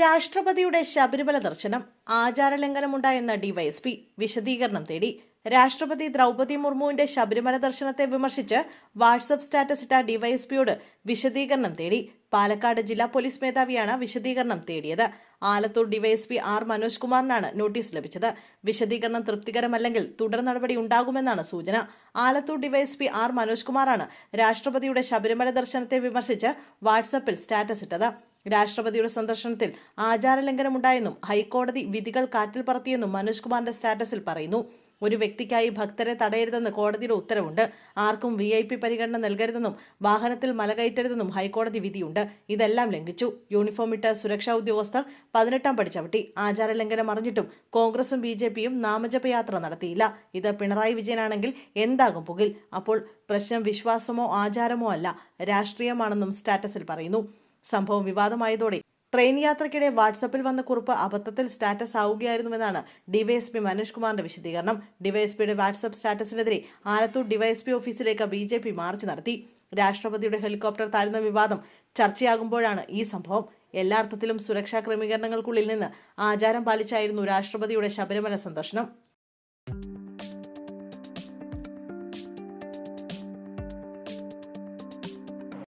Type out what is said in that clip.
രാഷ്ട്രപതിയുടെ ശബരിമല ദർശനം ആചാരലംഘനമുണ്ടായെന്ന ഡിവൈഎസ്പി വിശദീകരണം തേടി രാഷ്ട്രപതി ദ്രൗപതി മുർമുവിന്റെ ശബരിമല ദർശനത്തെ വിമർശിച്ച് വാട്സപ്പ് സ്റ്റാറ്റസ് ഇട്ട ഡിവൈഎസ്പിയോട് വിശദീകരണം തേടി പാലക്കാട് ജില്ലാ പോലീസ് മേധാവിയാണ് വിശദീകരണം തേടിയത്. ആലത്തൂർ ഡിവൈഎസ്പി ആർ മനോജ് കുമാറിനാണ് നോട്ടീസ് ലഭിച്ചത്. വിശദീകരണം തൃപ്തികരമല്ലെങ്കിൽ തുടർ നടപടി ഉണ്ടാകുമെന്നാണ് സൂചന. ആലത്തൂർ ഡിവൈഎസ്പി ആർ മനോജ് കുമാറാണ് രാഷ്ട്രപതിയുടെ ശബരിമല ദർശനത്തെ വിമർശിച്ച് വാട്സപ്പിൽ സ്റ്റാറ്റസ് ഇട്ടത്. രാഷ്ട്രപതിയുടെ സന്ദർശനത്തിൽ ആചാരലംഘനമുണ്ടായെന്നും ഹൈക്കോടതി വിധികൾ കാറ്റിൽ പറത്തിയെന്നും മനോജ് കുമാറിന്റെ സ്റ്റാറ്റസിൽ പറയുന്നു. ഒരു വ്യക്തിക്കായി ഭക്തരെ തടയരുതെന്ന് കോടതിയുടെ ഉത്തരവുണ്ട്. ആർക്കും വി ഐ പി പരിഗണന നൽകരുതെന്നും വാഹനത്തിൽ മലകയറ്റരുതെന്നും ഹൈക്കോടതി വിധിയുണ്ട്. ഇതെല്ലാം ലംഘിച്ചു. യൂണിഫോം ഇട്ട സുരക്ഷാ ഉദ്യോഗസ്ഥർ പതിനെട്ടാം പടി ചവിട്ടി. ആചാരലംഘനം അറിഞ്ഞിട്ടും കോൺഗ്രസും ബി ജെ പിയും നാമജപയാത്ര നടത്തിയില്ല. ഇത് പിണറായി വിജയനാണെങ്കിൽ എന്താകും പുകിൽ? അപ്പോൾ പ്രശ്നം വിശ്വാസമോ ആചാരമോ അല്ല രാഷ്ട്രീയമാണെന്നും സ്റ്റാറ്റസിൽ പറയുന്നു. സംഭവം വിവാദമായതോടെ ട്രെയിൻ യാത്രയ്ക്കിടെ വാട്സപ്പിൽ വന്ന കുറിപ്പ് അബദ്ധത്തിൽ സ്റ്റാറ്റസ് ആവുകയായിരുന്നുവെന്നാണ് ഡിവൈഎസ്പി മനോജ് കുമാറിന്റെ വിശദീകരണം. ഡിവൈഎസ്പിയുടെ വാട്സപ്പ് സ്റ്റാറ്റസിനെതിരെ ആലത്തൂർ ഡിവൈഎസ്പി ഓഫീസിലേക്ക് ബി ജെ പി മാർച്ച് നടത്തി. രാഷ്ട്രപതിയുടെ ഹെലികോപ്റ്റർ താഴ്ന്ന വിവാദം ചർച്ചയാകുമ്പോഴാണ് ഈ സംഭവം. എല്ലാർത്ഥത്തിലും സുരക്ഷാ ക്രമീകരണങ്ങൾക്കുള്ളിൽ നിന്ന് ആചാരം പാലിച്ചായിരുന്നു രാഷ്ട്രപതിയുടെ ശബരിമല സന്ദർശനം.